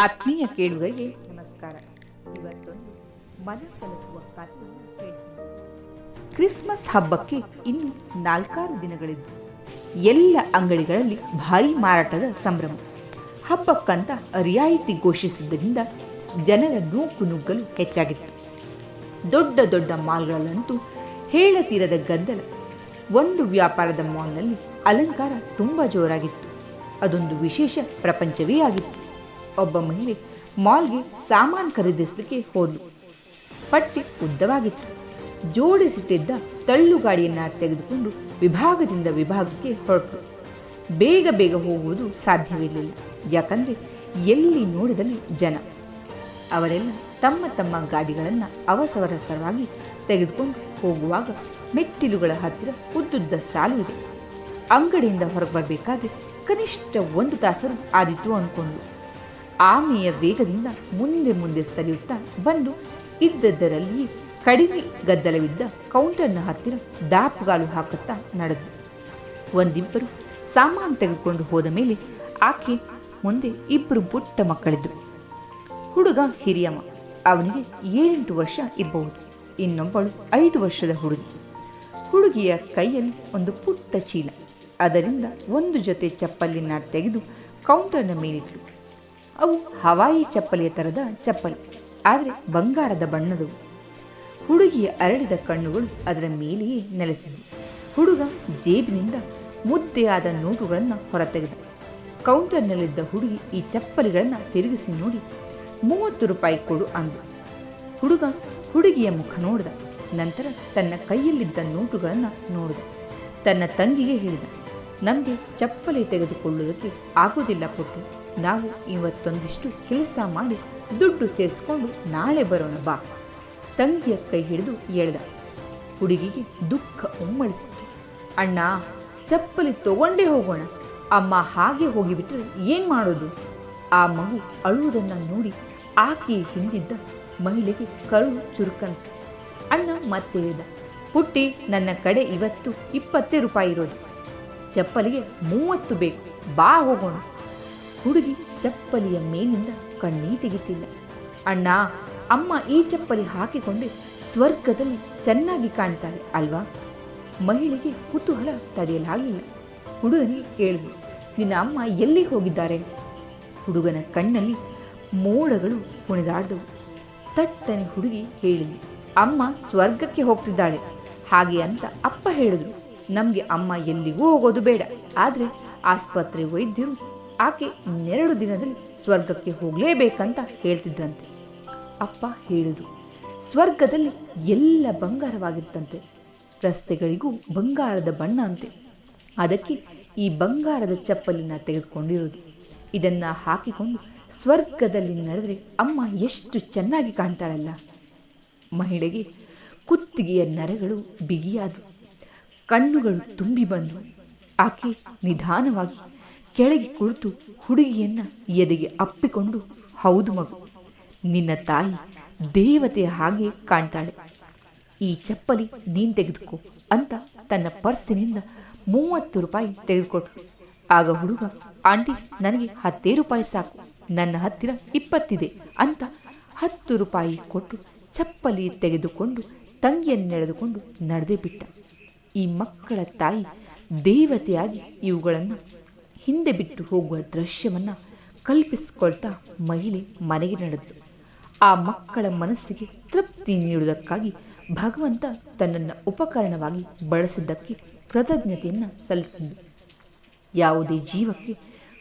ಆತ್ಮೀಯ ಕೇಳುಗರಿಗೆ ನಮಸ್ಕಾರ. ಇವತ್ತೊಂದು ಮನ ಕ್ರಿಸ್ಮಸ್ ಹಬ್ಬಕ್ಕೆ ಇನ್ನು ನಾಲ್ಕಾರು ದಿನಗಳಿದ್ದು ಎಲ್ಲ ಅಂಗಡಿಗಳಲ್ಲಿ ಭಾರಿ ಮಾರಾಟದ ಸಂಭ್ರಮ. ಹಬ್ಬಕ್ಕಂತ ರಿಯಾಯಿತಿ ಘೋಷಿಸಿದ್ದರಿಂದ ಜನರ ನೂಕು ನುಗ್ಗಲು ಹೆಚ್ಚಾಗಿತ್ತು. ದೊಡ್ಡ ದೊಡ್ಡ ಮಾಲ್ಗಳಲ್ಲಂತೂ ಹೇಳತೀರದ ಗದ್ದಲ. ಒಂದು ವ್ಯಾಪಾರದ ಮಾಲ್ನಲ್ಲಿ ಅಲಂಕಾರ ತುಂಬ ಜೋರಾಗಿತ್ತು. ಅದೊಂದು ವಿಶೇಷ ಪ್ರಪಂಚವೇ ಆಗಿತ್ತು. ಒಬ್ಬ ಮಹಿಳೆ ಮಾಲ್ಗೆ ಸಾಮಾನು ಖರೀದಿಸಲಿಕ್ಕೆ ಹೋದ್ಲು. ಪಟ್ಟಿ ಉದ್ದವಾಗಿತ್ತು. ಜೋಡಿಸಿಟ್ಟಿದ್ದ ತಳ್ಳುಗಾಡಿಯನ್ನು ತೆಗೆದುಕೊಂಡು ವಿಭಾಗದಿಂದ ವಿಭಾಗಕ್ಕೆ ಹೊರಟು ಬೇಗ ಬೇಗ ಹೋಗುವುದು ಸಾಧ್ಯವಿರಲಿಲ್ಲ. ಯಾಕಂದರೆ ಎಲ್ಲಿ ನೋಡಿದಲ್ಲಿ ಜನ. ಅವರೆಲ್ಲ ತಮ್ಮ ತಮ್ಮ ಗಾಡಿಗಳನ್ನು ಅವಸರಸರವಾಗಿ ತೆಗೆದುಕೊಂಡು ಹೋಗುವಾಗ ಮೆಟ್ಟಿಲುಗಳ ಹತ್ತಿರ ಉದ್ದುದ್ದ ಸಾಲು ಇದೆ. ಅಂಗಡಿಯಿಂದ ಹೊರಗೆ ಬರಬೇಕಾದ್ರೆ ಕನಿಷ್ಠ ಒಂದು ತಾಸರು ಆದಿತ್ತು ಅಂದ್ಕೊಂಡು ಆಮೆಯ ವೇಗದಿಂದ ಮುಂದೆ ಮುಂದೆ ಸರಿಯುತ್ತಾ ಬಂದು ಇದ್ದದ್ದರಲ್ಲಿ ಕಡಿಮೆ ಗದ್ದಲವಿದ್ದ ಕೌಂಟರ್ನ ಹತ್ತಿರ ದಾಪುಗಾಲು ಹಾಕುತ್ತಾ ನಡೆದು. ಒಂದಿಬ್ಬರು ಸಾಮಾನು ತೆಗೆದುಕೊಂಡು ಹೋದ ಮೇಲೆ ಆಕೆ ಮುಂದೆ ಇಬ್ಬರು ಪುಟ್ಟ ಮಕ್ಕಳಿದ್ರು ಹುಡುಗ ಹಿರಿಯಮ್ಮ. ಅವನಿಗೆ ಏಳೆಂಟು ವರ್ಷ ಇರಬಹುದು. ಇನ್ನೊಬ್ಬಳು ಐದು ವರ್ಷದ ಹುಡುಗಿ. ಹುಡುಗಿಯ ಕೈಯಲ್ಲಿ ಒಂದು ಪುಟ್ಟ ಚೀಲ. ಅದರಿಂದ ಒಂದು ಜೊತೆ ಚಪ್ಪಲಿನ ತೆಗೆದು ಕೌಂಟರ್ನ ಮೇಲಿಟ್ಲು. ಅವು ಹವಾಯಿ ಚಪ್ಪಲಿಯ ಥರದ ಚಪ್ಪಲಿ, ಆದರೆ ಬಂಗಾರದ ಬಣ್ಣದವು ಹುಡುಗಿಯ ಅರಳಿದ ಕಣ್ಣುಗಳು ಅದರ ಮೇಲೆಯೇ ನೆಲೆಸಿದವು. ಹುಡುಗ ಜೇಬಿನಿಂದ ಮುದ್ದೆಯಾದ ನೋಟುಗಳನ್ನು ಹೊರತೆಗೆದ. ಕೌಂಟರ್ನಲ್ಲಿದ್ದ ಹುಡುಗಿ ಈ ಚಪ್ಪಲಿಗಳನ್ನು ತಿರುಗಿಸಿ ನೋಡಿ, ಮೂವತ್ತು ರೂಪಾಯಿ ಕೊಡು ಅಂದು. ಹುಡುಗ ಹುಡುಗಿಯ ಮುಖ ನೋಡಿದ. ನಂತರ ತನ್ನ ಕೈಯಲ್ಲಿದ್ದ ನೋಟುಗಳನ್ನು ನೋಡಿದ. ತನ್ನ ತಂಗಿಗೆ ಹೇಳಿದ, ನಮಗೆ ಚಪ್ಪಲಿ ತೆಗೆದುಕೊಳ್ಳುವುದಕ್ಕೆ ಆಗೋದಿಲ್ಲ ಪುಟ್ಟು. ನಾವು ಇವತ್ತೊಂದಿಷ್ಟು ಕೆಲಸ ಮಾಡಿ ದುಡ್ಡು ಸೇರಿಸ್ಕೊಂಡು ನಾಳೆ ಬರೋಣ ಬಾ. ತಂಗಿಯ ಕೈ ಹಿಡಿದು ಎಳೆದ ಹುಡುಗಿಗೆ ದುಃಖ ಉಮ್ಮಳಿಸಿತು. ಅಣ್ಣ, ಚಪ್ಪಲಿ ತಗೊಂಡೇ ಹೋಗೋಣ. ಅಮ್ಮ ಹಾಗೆ ಹೋಗಿಬಿಟ್ರೆ ಏನು ಮಾಡೋದು? ಆ ಮಗು ಅಳುವುದನ್ನು ನೋಡಿ ಆಕೆ ಹಿಂದಿದ್ದ ಮಹಿಳೆಗೆ ಕರು ಚುರುಕಂತ. ಅಣ್ಣ ಮತ್ತೆ ಹೇಳಿದ. ಪುಟ್ಟಿ, ನನ್ನ ಕಡೆ ಇವತ್ತು ಇಪ್ಪತ್ತೇ ರೂಪಾಯಿ ಇರೋದು. ಚಪ್ಪಲಿಗೆ ಮೂವತ್ತು ಬೇಕು. ಬಾ ಹೋಗೋಣ. ಹುಡುಗಿ ಚಪ್ಪಲಿಯ ಮೇಲಿಂದ ಕಣ್ಣೀ ತೆಗಿತಿಲ್ಲ ಅಣ್ಣ, ಅಮ್ಮ ಈ ಚಪ್ಪಲಿ ಹಾಕಿಕೊಂಡೆ ಸ್ವರ್ಗದಲ್ಲಿ ಚೆನ್ನಾಗಿ ಕಾಣ್ತಾಳೆ ಅಲ್ವಾ? ಮಹಿಳೆಗೆ ಕುತೂಹಲ ತಡೆಯಲಾಗಲಿಲ್ಲ ಹುಡುಗನಿಗೆ ಕೇಳಿದ್ರು ನಿನ್ನ ಅಮ್ಮ ಎಲ್ಲಿಗೆ ಹೋಗಿದ್ದಾರೆ? ಹುಡುಗನ ಕಣ್ಣಲ್ಲಿ ಮೋಡಗಳು ಕುಣಿದಾಡಿದವು. ತಟ್ಟನೆ ಹುಡುಗಿ ಹೇಳಿದ್ಲು, ಅಮ್ಮ ಸ್ವರ್ಗಕ್ಕೆ ಹೋಗ್ತಿದ್ದಾಳೆ. ಹಾಗೆ ಅಂತ ಅಪ್ಪ ಹೇಳಿದ್ರು. ನಮಗೆ ಅಮ್ಮ ಎಲ್ಲಿಗೂ ಹೋಗೋದು ಬೇಡ. ಆದರೆ ಆಸ್ಪತ್ರೆ ವೈದ್ಯರು ಆಕೆ ಇನ್ನೆರಡು ದಿನದಲ್ಲಿ ಸ್ವರ್ಗಕ್ಕೆ ಹೋಗಲೇಬೇಕಂತ ಹೇಳ್ತಿದ್ರಂತೆ. ಅಪ್ಪ ಹೇಳಿದ್ರು, ಸ್ವರ್ಗದಲ್ಲಿ ಎಲ್ಲ ಬಂಗಾರವಾಗಿತ್ತಂತೆ, ರಸ್ತೆಗಳಿಗೂ ಬಂಗಾರದ ಬಣ್ಣ ಅಂತೆ. ಅದಕ್ಕೆ ಈ ಬಂಗಾರದ ಚಪ್ಪಲಿನ ತೆಗೆದುಕೊಂಡಿರೋದು ಇದನ್ನ ಹಾಕಿಕೊಂಡು ಸ್ವರ್ಗದಲ್ಲಿ ನಡೆದರೆ ಅಮ್ಮ ಎಷ್ಟು ಚೆನ್ನಾಗಿ ಕಾಣ್ತಾಳಲ್ಲ. ಮಹಿಳೆಗೆ ಕುತ್ತಿಗೆಯ ನರಗಳು ಬಿಗಿಯಾದವು. ಕಣ್ಣುಗಳು ತುಂಬಿ ಬಂದವು. ಆಕೆ ನಿಧಾನವಾಗಿ ಕೆಳಗೆ ಕುಳಿತು ಹುಡುಗಿಯನ್ನ ಎದೆಗೆ ಅಪ್ಪಿಕೊಂಡು, ಹೌದು ಮಗು, ನಿನ್ನ ತಾಯಿ ದೇವತೆಯ ಹಾಗೆ ಕಾಣ್ತಾಳೆ. ಈ ಚಪ್ಪಲಿ ನೀನು ತೆಗೆದುಕೋ ಅಂತ ತನ್ನ ಪರ್ಸಿನಿಂದ ಮೂವತ್ತು ರೂಪಾಯಿ ತೆಗೆದುಕೊಟ್ರು. ಆಗ ಹುಡುಗ, ಆಂಟಿ, ನನಗೆ ಹತ್ತೇ ರೂಪಾಯಿ ಸಾಕು, ನನ್ನ ಹತ್ತಿರ ಇಪ್ಪತ್ತಿದೆ ಅಂತ ಹತ್ತು ರೂಪಾಯಿ ಕೊಟ್ಟು ಚಪ್ಪಲಿ ತೆಗೆದುಕೊಂಡು ತಂಗಿಯನ್ನೆಳೆದುಕೊಂಡು ನಡೆದೇ ಬಿಟ್ಟ. ಈ ಮಕ್ಕಳ ತಾಯಿ ದೇವತೆಯಾಗಿ ಇವುಗಳನ್ನು ಹಿಂದೆ ಬಿಟ್ಟು ಹೋಗುವ ದೃಶ್ಯವನ್ನು ಕಲ್ಪಿಸಿಕೊಳ್ತಾ ಮಹಿಳೆ ಮನೆಗೆ ನಡೆದಳು. ಆ ಮಕ್ಕಳ ಮನಸ್ಸಿಗೆ ತೃಪ್ತಿ ನೀಡುವುದಕ್ಕಾಗಿ ಭಗವಂತ ತನ್ನನ್ನು ಉಪಕರಣವಾಗಿ ಬಳಸಿದ್ದಕ್ಕೆ ಕೃತಜ್ಞತೆಯನ್ನು ಸಲ್ಲಿಸಿದ್ದು ಯಾವುದೇ ಜೀವಕ್ಕೆ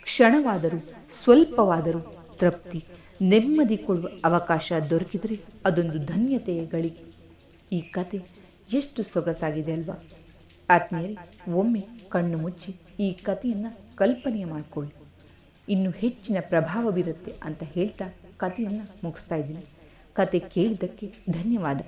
ಕ್ಷಣವಾದರೂ, ಸ್ವಲ್ಪವಾದರೂ ತೃಪ್ತಿ, ನೆಮ್ಮದಿ ಕೊಡುವ ಅವಕಾಶ ದೊರಕಿದರೆ ಅದೊಂದು ಧನ್ಯತೆಯ ಗಳಿಗೆ ಈ ಕತೆ ಎಷ್ಟು ಸೊಗಸಾಗಿದೆ ಅಲ್ವಾ? ಆತ್ಮೀಯರೇ, ಒಮ್ಮೆ ಕಣ್ಣು ಮುಚ್ಚಿ ಈ ಕಥೆಯನ್ನು ಕಲ್ಪನೆಯ ಮಾಡಿಕೊಳ್ಳಿ. ಇನ್ನು ಹೆಚ್ಚಿನ ಪ್ರಭಾವ ಬೀರುತ್ತೆ ಅಂತ ಹೇಳ್ತಾ ಕಥೆಯನ್ನು ಮುಗಿಸ್ತಾ ಇದ್ದೀನಿ. ಕತೆ ಕೇಳಿದ್ದಕ್ಕೆ ಧನ್ಯವಾದ.